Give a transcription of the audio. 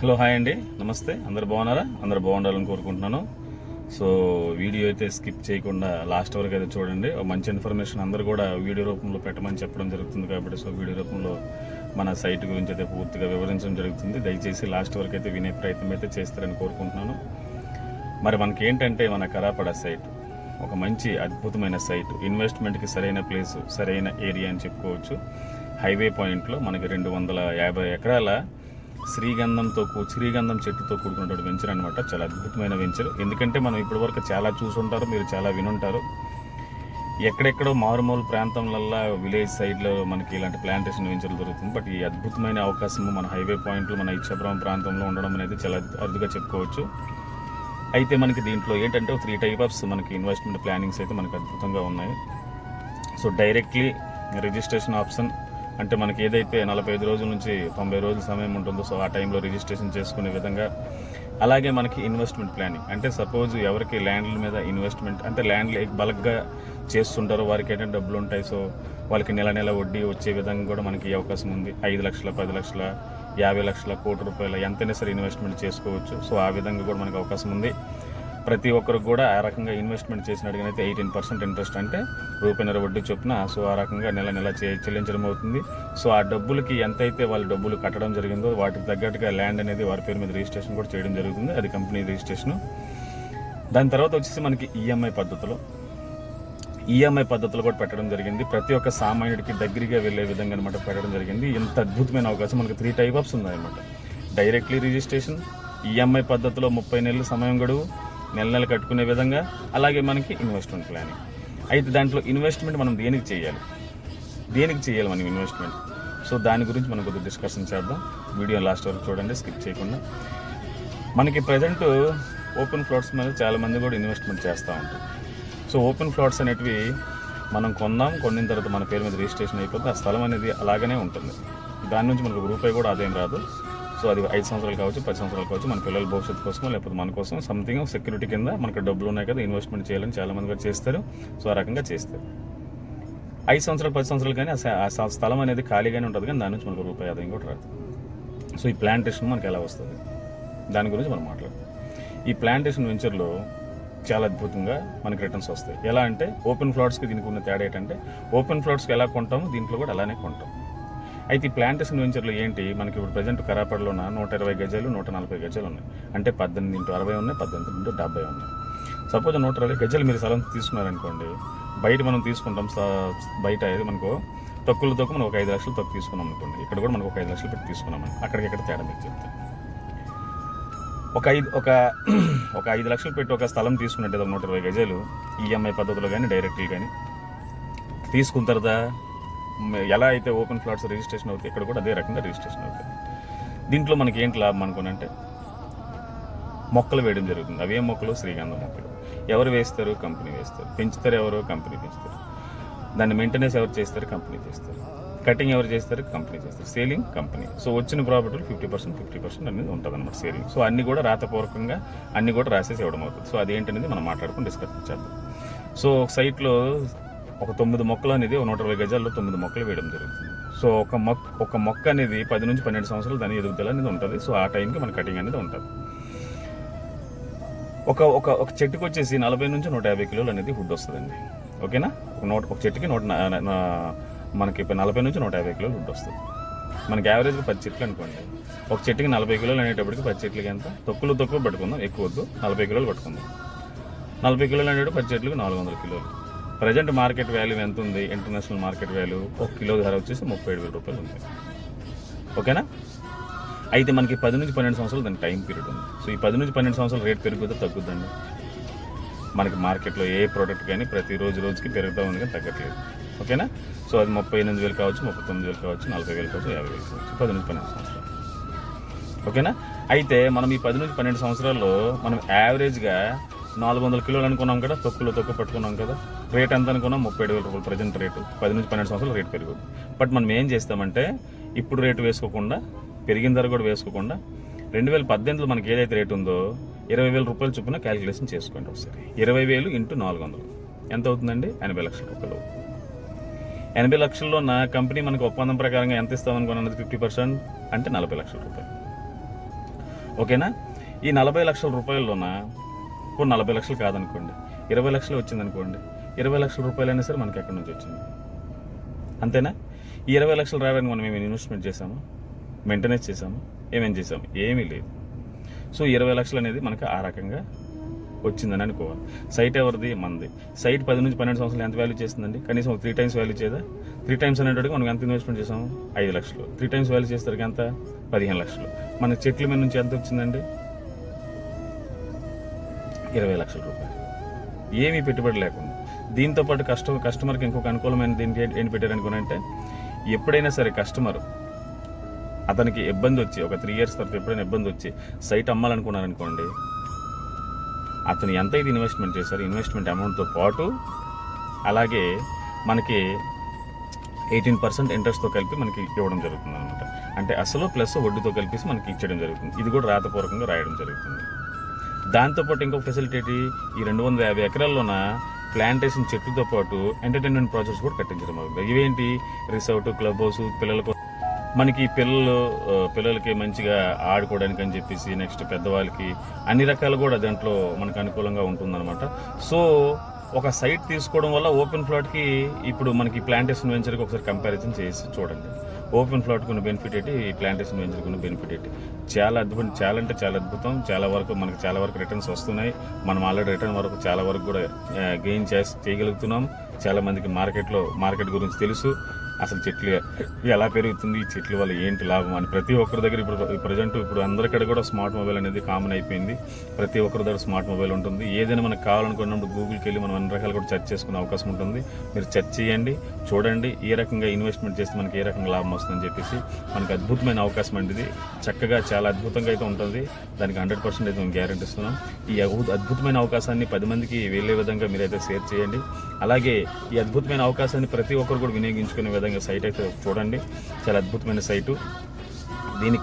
Hello hi అండి. నమస్తే. అందరు బాగున్నారా? అందరు బాగుండాలని కోరుకుంటున్నాను. సో వీడియో అయితే స్కిప్ చేయకుండా లాస్ట్ వరకు అయితే చూడండి. మంచి ఇన్ఫర్మేషన్ అందరూ కూడా వీడియో రూపంలో పెట్టమని చెప్పడం జరుగుతుంది కాబట్టి సో వీడియో రూపంలో మన సైట్ గురించి అయితే పూర్తిగా వివరించడం జరుగుతుంది. దయచేసి లాస్ట్ వరకు అయితే వినే ప్రయత్నం అయితే చేస్తారని కోరుకుంటున్నాను. మరి మనకి ఏంటంటే మన కరాపడ సైట్. ఒక మంచి అద్భుతమైన సైట్. ఇన్వెస్ట్మెంట్కి సరైన ప్లేస్ సరైన ఏరియా అని చెప్పుకోవచ్చు. హైవే పాయింట్లో మనకి రెండు వందల యాభై ఎకరాల శ్రీగంధంతో శ్రీగంధం చెట్టుతో కూడుకున్నటువంటి వెంచర్ అనమాట చాలా అద్భుతమైన వెంచర్. ఎందుకంటే మనం ఇప్పటివరకు చాలా చూసుంటారు మీరు చాలా వినుంటారు. ఎక్కడెక్కడో మారుమూల ప్రాంతంలల్లో విలేజ్ సైడ్లో మనకి ఇలాంటి ప్లాంటేషన్ వెంచర్లు దొరుకుతుంది. బట్ ఈ అద్భుతమైన అవకాశము మన హైవే పాయింట్లు మన ఇచ్చాపురం ప్రాంతంలో ఉండడం అనేది చాలా అరుదుగా చెప్పుకోవచ్చు. అయితే మనకి దీంట్లో ఏంటంటే త్రీ టైప్ ఆఫ్స్ మనకి ఇన్వెస్ట్మెంట్ ప్లానింగ్స్ అయితే మనకి అద్భుతంగా ఉన్నాయి. సో డైరెక్ట్లీ రిజిస్ట్రేషన్ ఆప్షన్ అంటే మనకి ఏదైతే నలభై ఐదు రోజుల నుంచి తొంభై రోజుల సమయం ఉంటుందో సో ఆ టైంలో రిజిస్ట్రేషన్ చేసుకునే విధంగా అలాగే మనకి ఇన్వెస్ట్మెంట్ ప్లానింగ్. అంటే సపోజ్ ఎవరికి ల్యాండ్ల మీద ఇన్వెస్ట్మెంట్ అంటే ల్యాండ్ బల్క్గా చేస్తుంటారో వారికి ఏంటంటే డబ్బులు ఉంటాయి సో వాళ్ళకి నెల నెల వడ్డీ వచ్చే విధంగా కూడా మనకి అవకాశం ఉంది. ఐదు లక్షల పది లక్షల యాభై లక్షల కోటి రూపాయల ఎంతైనా సరే ఇన్వెస్ట్మెంట్ చేసుకోవచ్చు. సో ఆ విధంగా కూడా మనకి అవకాశం ఉంది. ప్రతి ఒక్కరికి కూడా ఆ రకంగా ఇన్వెస్ట్మెంట్ చేసిన అడిగినైతే ఎయిటీన్ పర్సెంట్ ఇంట్రెస్ట్ అంటే రూపాయిన్నర వడ్డీ చొప్పున సో ఆ రకంగా నెల నెల చే చెల్లించడం అవుతుంది. సో ఆ డబ్బులకి ఎంతైతే వాళ్ళు డబ్బులు కట్టడం జరిగిందో వాటికి తగ్గట్టుగా ల్యాండ్ అనేది వారి పేరు మీద రిజిస్ట్రేషన్ కూడా చేయడం జరుగుతుంది. అది కంపెనీ రిజిస్ట్రేషన్ దాని తర్వాత వచ్చేసి మనకి ఈఎంఐ పద్ధతిలో. ఈఎంఐ పద్ధతులు కూడా పెట్టడం జరిగింది. ప్రతి ఒక్క సామాన్యుడికి దగ్గరగా వెళ్ళే విధంగా అనమాట పెట్టడం జరిగింది. ఇంత అద్భుతమైన అవకాశం మనకి త్రీ టైప్ ఆఫ్స్ ఉన్నాయన్నమాట. డైరెక్ట్లీ రిజిస్ట్రేషన్ ఈఎంఐ పద్ధతిలో ముప్పై నెలలు సమయం గడువు నెల నెల కట్టుకునే విధంగా అలాగే మనకి ఇన్వెస్ట్మెంట్ ప్లానింగ్ అయితే దాంట్లో ఇన్వెస్ట్మెంట్ మనం దేనికి చేయాలి? దేనికి చేయాలి మనం ఇన్వెస్ట్మెంట్ సో దాని గురించి మనం కొద్దిగా డిస్కషన్ చేద్దాం. వీడియో లాస్ట్ వరకు చూడండి స్కిప్ చేయకుండా. మనకి ప్రజెంట్ ఓపెన్ ఫ్లాట్స్ మీద చాలామంది కూడా ఇన్వెస్ట్మెంట్ చేస్తూ ఉంటారు. సో ఓపెన్ ఫ్లాట్స్ అనేటివి మనం కొందాం కొన్న తర్వాత మన పేరు మీద రిజిస్ట్రేషన్ అయిపోతే ఆ స్థలం అనేది అలాగనే ఉంటుంది. దాని నుంచి మనకు రూపాయి కూడా ఆదాయం రాదు. సో అది ఐదు సంవత్సరాలు కావచ్చు పది సంవత్సరాలు కావచ్చు మన పిల్లల భవిష్యత్తు కోసం లేకపోతే మన కోసం సంథింగ్ సెక్యూరిటీ కింద మనకు డబ్బులు ఉన్నాయి కదా ఇన్వెస్ట్మెంట్ చేయాలని చాలామంది కూడా చేస్తారు. సో ఆ రకంగా చేస్తారు. ఐదు సంవత్సరాలు పది సంవత్సరాలు కానీ ఆ స్థలం అనేది ఖాళీగానే ఉంటుంది కానీ దాని నుంచి మనకు రూపాయి ఆదాయం కూడా రాదు. సో ఈ ప్లాంటేషన్ మనకి ఎలా వస్తుంది? దాని గురించి మనం మాట్లాడదాం. ఈ ప్లాంటేషన్ వెంచర్లో చాలా అద్భుతంగా మనకి రిటర్న్స్ వస్తాయి. ఎలా అంటే ఓపెన్ ఫ్లాట్స్కి దీనికి ఉన్న తేడా ఏంటంటే ఓపెన్ ఫ్లాట్స్కి ఎలా కొంటామో దీంట్లో కూడా అలానే కొంటాం. అయితే ఈ ప్లాంటేషన్ వెంచర్లు ఏంటి? మనకి ఇప్పుడు ప్రజెంట్ కరాపడలోన నూట ఇరవై గజాలు నూట నలభై గజాలు ఉన్నాయి. అంటే పద్దెనిమిది ఇంటూ అరవై ఉన్నాయి పద్దెనిమిది ఇంటూ డెబ్బై ఉన్నాయి. సపోజ్ నూట ఇరవై గజాలు మీరు స్థలం తీసుకున్నారనుకోండి బయట మనం తీసుకుంటాం స- బయట ఏది మనకు తక్కువలో తక్కువ మనం ఒక ఐదు లక్షలు తక్కువ తీసుకున్నాం అనుకోండి. ఇక్కడ కూడా మనకు ఒక ఐదు లక్షలు పెట్టి తీసుకున్నాం అక్కడికి ఎక్కడ తేడా మీకు చెప్తాను. ఒక ఐదు ఒక ఒక ఐదు లక్షలు పెట్టి ఒక స్థలం తీసుకున్నట్టు ఒక నూట ఇరవై గజాలు ఈఎంఐ పద్ధతిలో కానీ డైరెక్ట్గా కానీ తీసుకున్న తర్వాత ఎలా అయితే ఓపెన్ ఫ్లాట్స్ రిజిస్ట్రేషన్ అవుతాయి ఇక్కడ కూడా అదే రకంగా రిజిస్ట్రేషన్ అవుతాయి. దీంట్లో మనకి ఏంటి లాభం అనుకోనంటే మొక్కలు వేయడం జరుగుతుంది. అవే మొక్కలు? శ్రీగంధం మొక్కలు. ఎవరు వేస్తారు? కంపెనీ వేస్తారు. పెంచుతారు ఎవరు? కంపెనీ పెంచుతారు. దాన్ని మెయింటెనెన్స్ ఎవరు చేస్తారు? కంపెనీ చేస్తారు. కటింగ్ ఎవరు చేస్తారు? కంపెనీ చేస్తారు. సేలింగ్ కంపెనీ సో వచ్చిన ప్రాఫిట్లు ఫిఫ్టీ పర్సెంట్ ఫిఫ్టీ పర్సెంట్ అనేది ఉంటుంది అనమాట సేలింగ్ సో అన్ని కూడా రాతపూర్వకంగా అన్ని కూడా రాసేసి ఇవ్వడం అవుతుంది. సో అదేంటనేది మనం మాట్లాడుకుని డిస్కస్ చేద్దాం. సో ఒక సైట్లో ఒక తొమ్మిది మొక్కలు అనేది ఒక నూట ఇరవై గజాల్లో తొమ్మిది మొక్కలు వేయడం జరుగుతుంది. సో ఒక మొక్క ఒక మొక్క అనేది పది నుంచి పన్నెండు సంవత్సరాలు దాని ఎదుగుదల అనేది ఉంటుంది. సో ఆ టైంకి మన కటింగ్ అనేది ఉంటుంది. ఒక ఒక ఒక చెట్టుకు వచ్చేసి నలభై నుంచి నూట యాభై కిలోలు అనేది ఫుడ్ వస్తుందండి. ఓకేనా? ఒక నూట ఒక చెట్టుకి నూట మనకి ఇప్పుడు నలభై నుంచి నూట యాభై కిలోలు ఫుడ్ వస్తుంది. మనకి యావరేజ్గా పది చెట్లు అనుకోండి. ఒక చెట్టుకి నలభై కిలోలు అనేటప్పటికి పది చెట్లకి ఎంత? తొక్కులు తక్కువ పట్టుకుందాం ఎక్కువ వద్దు. నలభై కిలోలు పట్టుకుందాం. నలభై కిలోలు అనేటప్పుడు పది చెట్లకు నాలుగు వందల కిలోలు. ప్రజెంట్ మార్కెట్ వాల్యూ ఎంత ఉంది ఇంటర్నేషనల్ మార్కెట్ వాల్యూ ఒక కిలో ధర వచ్చేసి ముప్పై ఏడు వేల రూపాయలు ఉంది. ఓకేనా? అయితే మనకి పది నుంచి పన్నెండు సంవత్సరాలు దాని టైం పీరియడ్ ఉంది. సో ఈ పది నుంచి పన్నెండు సంవత్సరాలు రేట్ పెరుగుతుందో తగ్గుద్దండి. మనకి మార్కెట్లో ఏ ప్రోడక్ట్ కానీ ప్రతి రోజు రోజుకి పెరుగుతూ ఉంది కానీ తగ్గట్లేదు. ఓకేనా? సో అది ముప్పై ఎనిమిది వేలు కావచ్చు ముప్పై తొమ్మిది వేలు కావచ్చు నలభై వేలు కావచ్చు యాభై వేలు కావచ్చు. పది నుంచి పన్నెండు సంవత్సరాలు. ఓకేనా? అయితే మనం ఈ పది నుంచి పన్నెండు సంవత్సరాల్లో మనం యావరేజ్గా నాలుగు వందల కిలోలు అనుకున్నాం కదా తొక్కులో తొక్కు పట్టుకున్నాం కదా. రేట్ ఎంత అనుకున్నాం? ముప్పై ఏడు వేల రూపాయలు ప్రజెంట్ రేటు. పది నుంచి పన్నెండు సంవత్సరాలు రేట్ పెరుగుతుంది బట్ మనం ఏం చేస్తామంటే ఇప్పుడు రేటు వేసుకోకుండా పెరిగిన ధర కూడా వేసుకోకుండా రెండు వేల పద్దెనిమిదిలో మనకి ఏదైతే రేటు ఉందో ఇరవై వేల రూపాయలు చొప్పున క్యాలిక్యులేషన్ చేసుకోండి ఒకసారి. ఇరవై వేలు ఇంటూ నాలుగు వందలు. ఎంత అవుతుందండి? ఎనభై లక్షల రూపాయలు ఎనభై లక్షల్లో నా కంపెనీ మనకు ఒప్పందం ప్రకారంగా ఎంత ఇస్తామనుకున్నది ఫిఫ్టీ పర్సెంట్ అంటే నలభై లక్షల రూపాయలు. ఓకేనా? ఈ నలభై లక్షల రూపాయల్లోన ఇప్పుడు నలభై లక్షలు కాదనుకోండి. ఇరవై లక్షలు వచ్చిందనుకోండి. ఇరవై లక్షల రూపాయలైనా సరే మనకి ఎక్కడి నుంచి వచ్చింది? అంతేనా? ఈ ఇరవై లక్షలు రావడానికి మనం ఏమైనా ఇన్వెస్ట్మెంట్ చేసాము మెయింటెనెన్స్ చేసాము ఏమేం చేసాము ఏమీ లేదు. సో ఇరవై లక్షలు అనేది మనకి ఆ రకంగా వచ్చిందని అనుకోవాలి. సైట్ ఎవరిది? మనది సైట్ పది నుంచి పన్నెండు సంవత్సరాలు ఎంత వాల్యూ చేస్తుందండి? కనీసం ఒక త్రీ టైమ్స్ వాల్యూ చేయదా? త్రీ టైమ్స్ అనేటికి మనం ఎంత ఇన్వెస్ట్మెంట్ చేసాము ఐదు లక్షలు. త్రీ టైమ్స్ వాల్యూ చేస్తారు ఎంత? పదిహేను లక్షలు. మన చెట్ల మీద నుంచి ఎంత వచ్చిందండి? ఇరవై లక్షల రూపాయలు. ఏమీ పెట్టుబడి లేకుండా. దీంతో పాటు కస్టమర్ కస్టమర్కి ఇంకొక అనుకూలమైన దీనికి ఏంటి- ఏంటి పెట్టారనుకున్నంటే ఎప్పుడైనా సరే కస్టమర్ అతనికి ఇబ్బంది వచ్చి ఒక త్రీ ఇయర్స్ తర్వాత ఎప్పుడైనా ఇబ్బంది వచ్చి సైట్ అమ్మాలనుకున్నారనుకోండి అతను ఎంత ఇది ఇన్వెస్ట్మెంట్ చేశారు ఇన్వెస్ట్మెంట్ అమౌంట్తో పాటు అలాగే మనకి ఎయిటీన్ పర్సెంట్ ఇంట్రెస్ట్తో కలిపి మనకి ఇవ్వడం జరుగుతుంది అనమాట అంటే అసలు ప్లస్ వడ్డీతో కలిపేసి మనకి ఇచ్చడం జరుగుతుంది. ఇది కూడా రాతపూర్వకంగా రాయడం జరుగుతుంది. దాంతోపాటు ఇంకో ఫెసిలిటీ ఈ రెండు వందల యాభై ఎకరాల్లోన ప్లాంటేషన్ చెట్లతో పాటు ఎంటర్టైన్మెంట్ ప్రాజెక్ట్స్ కూడా కట్టించడం అవుతుంది. ఇవేంటి? రిసార్ట్ క్లబ్ హౌస్ పిల్లలకు మనకి పిల్లలు పిల్లలకి మంచిగా ఆడుకోవడానికి అని చెప్పేసి నెక్స్ట్ పెద్దవాళ్ళకి అన్ని రకాలు కూడా దాంట్లో మనకు అనుకూలంగా ఉంటుందన్నమాట. సో ఒక సైట్ తీసుకోవడం వల్ల ఓపెన్ ప్లాట్కి ఇప్పుడు మనకి ప్లాంటేషన్ వెంచర్కి ఒకసారి కంపారిజన్ చేసి చూడండి. ఓపెన్ ప్లాట్కి బెనిఫిట్ ఏంటి? ఈ ప్లాంటేషన్ వెంచర్కి ఉన్న బెనిఫిట్ ఏంటి? చాలా అద్భుతం చాలా అంటే చాలా అద్భుతం. చాలా వరకు మనకి చాలా వరకు రిటర్న్స్ వస్తున్నాయి. మనం ఆల్రెడీ రిటర్న్ వరకు చాలా వరకు కూడా గెయిన్ చేసి చేయగలుగుతున్నాం. చాలా మందికి మార్కెట్లో మార్కెట్ గురించి తెలుసు. అసలు చెట్లు. ఎలా పెరుగుతుంది ఈ చెట్ల వల్ల ఏంటి లాభం అని ప్రతి ఒక్కరి దగ్గర ఇప్పుడు ప్రజెంట్ ఇప్పుడు అందరికడ కూడా స్మార్ట్ మొబైల్ అనేది కామన్ అయిపోయింది. ప్రతి ఒక్కరి దగ్గర స్మార్ట్ మొబైల్ ఉంటుంది. ఏదైనా మనకు కావాలనుకున్నప్పుడు గూగుల్కి వెళ్ళి మనం అన్ని రకాలు కూడా సెర్చ్ చేసుకునే అవకాశం ఉంటుంది. మీరు సెర్చ్ చేయండి చూడండి ఏ రకంగా ఇన్వెస్ట్మెంట్ చేస్తే మనకి ఏ రకంగా లాభం వస్తుందని చెప్పేసి మనకి అద్భుతమైన అవకాశం అండి చక్కగా చాలా అద్భుతంగా అయితే ఉంటుంది. దానికి హండ్రెడ్ పర్సెంట్ అయితే మేము గ్యారెంటీ ఇస్తున్నాం. ఈ అద్భుతమైన అవకాశాన్ని పది మందికి వెళ్ళే విధంగా మీరైతే షేర్ చేయండి. అలాగే ఈ అద్భుతమైన అవకాశాన్ని ప్రతి ఒక్కరు కూడా వినియోగించుకునే విధంగా విధంగా సైట్ అయితే చూడండి. చాలా అద్భుతమైన సైటు దీనికి